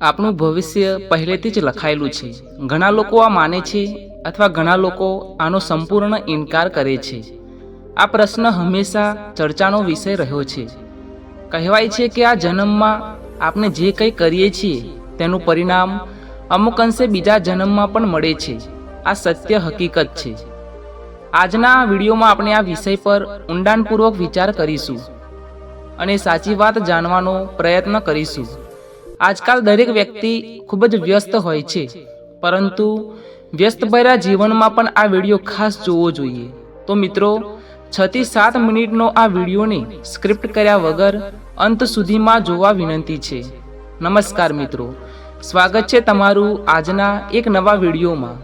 આપણું ભવિષ્ય પહેલેથી જ લખાયેલું છે. ઘણા લોકો આ માને છે અથવા ઘણા લોકો આનો સંપૂર્ણ ઇનકાર કરે છે. આ પ્રશ્ન હંમેશા ચર્ચાનો વિષય રહ્યો છે. કહેવાય છે કે આ જન્મમાં આપણે જે કંઈ કરીએ છીએ તેનું પરિણામ અમુક અંશે બીજા જન્મમાં પણ મળે છે. આ સત્ય હકીકત છે. આજના વિડીયોમાં આપણે આ વિષય પર ઊંડાણપૂર્વક વિચાર કરીશું અને સાચી વાત જાણવાનો પ્રયત્ન કરીશું. આજકાલ દરેક વ્યક્તિ ખૂબ જ વ્યસ્ત હોય છે. પરંતુ વ્યસ્તભર્યા જીવનમાં પણ આ વીડિયો ખાસ જોવો જોઈએ. તો મિત્રો, છ થી સાત મિનિટનો આ વિડીયોને સ્ક્રિપ્ટ કર્યા વગર અંત સુધીમાં જોવા વિનંતી છે. નમસ્કાર મિત્રો. સ્વાગત છે તમારું આજના એક નવા વિડીયોમાં.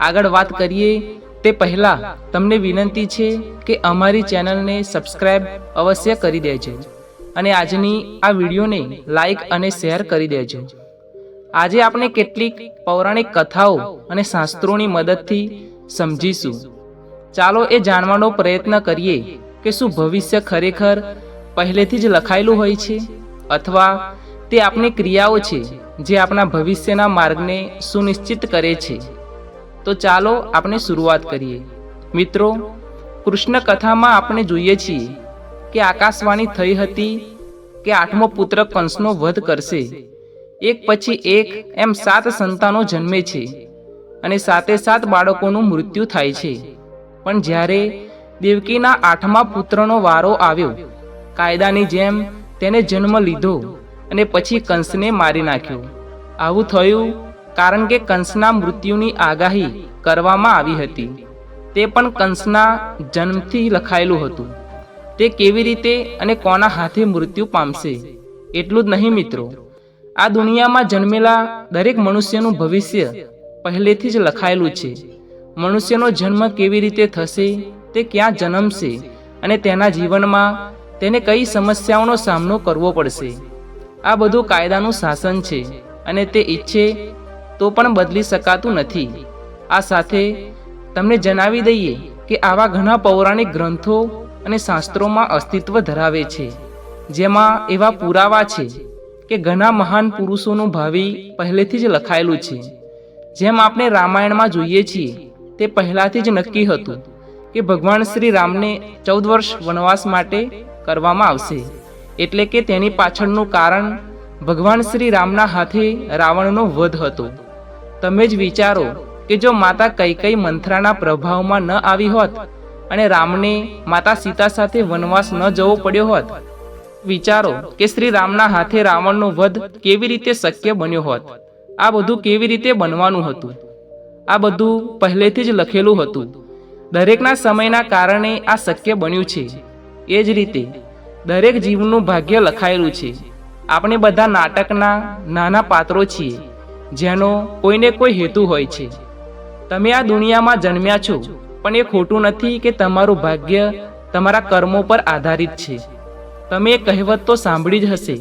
આગળ વાત કરીએ, તે પહેલાં તમને વિનંતી છે કે અમારી ચેનલને સબસ્ક્રાઈબ અવશ્ય કરી દેજો. અને આજની આ વિડીયોને લાઈક અને શેર કરી દેજો. આજે આપણે કેટલીક પૌરાણિક કથાઓ અને શાસ્ત્રોની મદદથી સમજીશું. ચાલો એ જાણવાનો પ્રયત્ન કરીએ કે શું ભવિષ્ય ખરેખર પહેલેથી જ લખાયેલું હોય છે અથવા તે આપણી ક્રિયાઓ છે જે આપણા ભવિષ્યના માર્ગને સુનિશ્ચિત કરે છે. તો ચાલો આપણે શરૂઆત કરીએ. મિત્રો, કૃષ્ણ કથામાં આપણે જોઈએ છીએ કે આકાશવાણી થઈ હતી કે આઠમો પુત્ર કંસનો વધ કરશે. એક પછી એક એમ સાત સંતાનો જન્મે છે અને સાતે સાત બાળકોનું મૃત્યુ થાય છે. પણ જ્યારે દેવકીના આઠમા પુત્રનો વારો આવ્યો, કાયદાની જેમ તેને જન્મ લીધો અને પછી કંસને મારી નાખ્યો. આવું થયું કારણ કે કંસના મૃત્યુની આગાહી કરવામાં આવી હતી. તે પણ કંસના જન્મથી લખાયેલું હતું. તે કેવી રીતે અને કોના હાથે મૃત્યુ પામશે? એટલું જ નહીં મિત્રો. આ દુનિયામાં જન્મેલા દરેક મનુષ્યનું ભવિષ્ય પહેલેથી જ લખાયેલું છે. મનુષ્યનો જન્મ કેવી રીતે થશે, તે ક્યાં જન્મશે અને તેના જીવનમાં તેને કઈ સમસ્યાઓનો સામનો કરવો પડશે? આ બધું કાયદાનું શાસન છે અને તે ઈચ્છે તો પણ બદલી શકાતું નથી. આ સાથે તમને જણાવી દઈએ કે આવા ઘણા પૌરાણિક ગ્રંથો અને શાસ્ત્રોમાં અસ્તિત્વ ધરાવે છે. જેમાં એવા પુરાવા છે કે ઘણા મહાન પુરુષોનું ભાવિ પહેલેથી જ લખાયેલું છે. જેમ આપણે રામાયણમાં જોઈએ છીએ, તે પહેલાંથી જ નક્કી હતું કે ભગવાન શ્રી રામને ચૌદ વર્ષ વનવાસ માટે કરવામાં આવશે. એટલે કે તેની પાછળનું કારણ ભગવાન શ્રી રામના હાથે રાવણનો વધ હતો. તમે જ વિચારો કે જો માતા કઈ કઈ મંથરાના પ્રભાવમાં ન આવી હોત અને રામને માતા સીતા સાથે વનવાસ ન જવો પડ્યો હોત. વિચારો કે શ્રી રામના હાથે રાવણનો વધ કેવી રીતે શક્ય બન્યો હોત. આ બધું કેવી રીતે બનવાનું હતું? આ બધું પહેલેથી જ લખેલું હતું. દરેકના સમયના કારણે આ શક્ય બન્યું છે. એ જ રીતે, દરેક જીવનું ભાગ્ય લખાયેલું છે. આપણે બધા નાટકના નાના પાત્રો છીએ, જેનો કોઈને કોઈ હેતુ હોય છે. તમે આ દુનિયામાં જન્મ્યા છો. પણ એ ખોટું નથી કે તમારું ભાગ્ય તમારા કર્મો પર આધારિત છે. તમે એ કહેવત તો સાંભળી જ હશે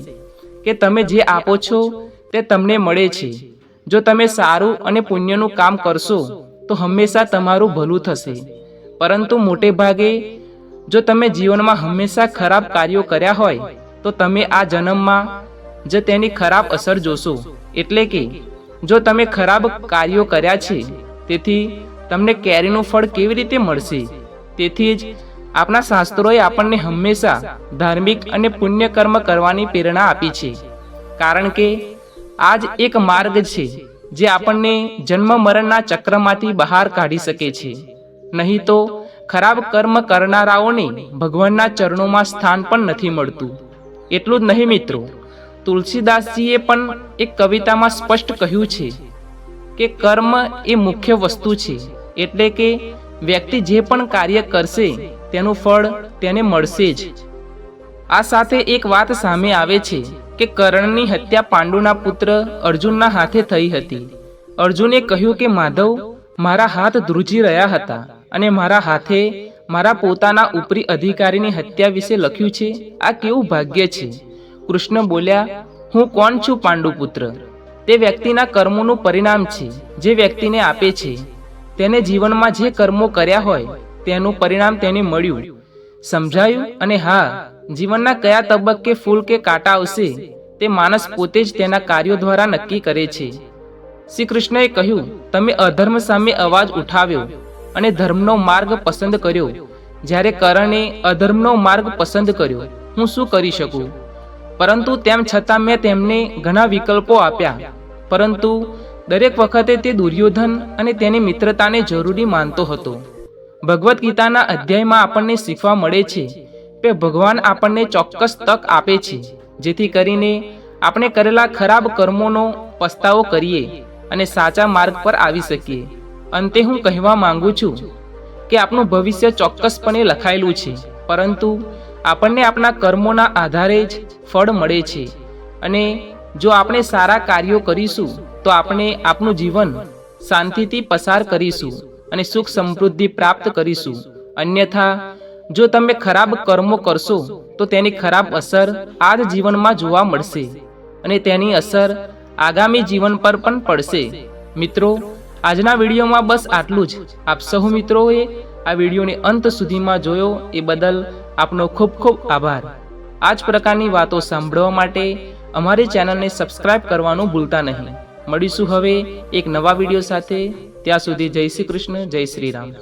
કે તમે જે આપો છો તે તમને મળે છે. જો તમે સારું અને પુણ્યનું કામ કરશો, તો હંમેશા તમારું ભલું થશે. પરંતુ મોટે ભાગે, જો તમે જીવનમાં હંમેશા ખરાબ કાર્યો કર્યા હોય, તો તમે આ જન્મમાં જ તેની ખરાબ અસર જોશો. એટલે કે, જો તમે ખરાબ કાર્યો કર્યા છે, તેથી તમને કેરીનું ફળ કેવી રીતે મળશે? તેથી જ આપણા શાસ્ત્રોએ આપણને હંમેશા ધાર્મિક અને પુણ્ય કર્મ કરવાની પ્રેરણા આપી છે. કારણ કે આ જ એક માર્ગ છે જે આપણને જન્મ મરણના ચક્રમાંથી બહાર કાઢી શકે છે. નહીં તો ખરાબ કર્મ કરનારાઓને ભગવાનના ચરણોમાં સ્થાન પણ નથી મળતું. એટલું જ નહીં મિત્રો, તુલસીદાસજીએ પણ એક કવિતામાં સ્પષ્ટ કહ્યું છે કે કર્મ એ મુખ્ય વસ્તુ છે. એટલે કે વ્યક્તિ જે પણ કાર્ય કરશે, તેનું ફળ તેને મળશે જ. આ સાથે એક વાત સામે આવે છે કે કર્ણની હત્યા પાંડુના પુત્ર અર્જુનના હાથે થઈ હતી. અર્જુને કહ્યું કે, માધવ, મારા હાથ ધ્રુજી રહ્યા હતા અને મારા હાથે મારા પોતાના ઉપરી અધિકારીની હત્યા વિશે લખ્યું છે. આ કેવું ભાગ્ય છે? કૃષ્ણ બોલ્યા, હું કોણ છું, પાંડુપુત્ર? તે વ્યક્તિના કર્મોનું પરિણામ છે જે વ્યક્તિને આપે છે. તેને જીવનમાં જે કર્મો કર્યા હોય, તેનું પરિણામ તેને મળ્યું. સમજાયું? અને હા, જીવનના કયા તબક્કે ફૂલ કે કાંટા આવશે, તે માણસ પોતે જ તેના કાર્યો દ્વારા નક્કી કરે છે. શ્રી કૃષ્ણએ કહ્યું, તમે અધર્મ સામે અવાજ ઉઠાવ્યો અને ધર્મનો માર્ગ પસંદ કર્યો. જ્યારે કરણે અધર્મનો માર્ગ પસંદ કર્યો, હું શું કરી શકું? પરંતુ તેમ છતાં મેં તેમને ઘણા વિકલ્પો આપ્યા. પરંતુ દરેક વખતે તે દુર્યોધન અને તેની મિત્રતાને જરૂરી માનતો હતો. ભગવદ્ ગીતાના અધ્યાયમાં આપણને શીખવા મળે છે કે ભગવાન આપણને ચોક્કસ તક આપે છે, જેથી કરીને આપણે કરેલા ખરાબ કર્મોનો પસ્તાવો કરીએ અને સાચા માર્ગ પર આવી શકીએ. અંતે હું કહેવા માંગુ છું કે આપણું ભવિષ્ય ચોક્કસપણે લખાયેલું છે, પરંતુ આપણને આપણા કર્મોના આધારે જ ફળ મળે છે અને જો આપણે સારા કાર્યો કરીશું તો આપણે આપણું જીવન શાંતિથી પસાર કરીશું અને સુખ સમૃદ્ધિ પ્રાપ્ત કરીશું. અન્યથા, જો તમે ખરાબ કર્મો કરશો, તો તેની ખરાબ અસર આ જ જીવનમાં જોવા મળશે અને તેની અસર આગામી જીવન પર પણ પડશે. મિત્રો, આજના વિડીયોમાં બસ આટલું જ. આપ સહુ મિત્રોએ આ વિડીયોને અંત સુધીમાં જોયો, એ બદલ આપનો ખૂબ ખૂબ આભાર. આ જ પ્રકારની વાતો સાંભળવા માટે અમારી ચેનલને સબસ્ક્રાઇબ કરવાનું ભૂલતા નહીં. મળીશું હવે એક નવા વીડિયો સાથે. ત્યાં સુધી જય શ્રી કૃષ્ણ જય શ્રી રામ.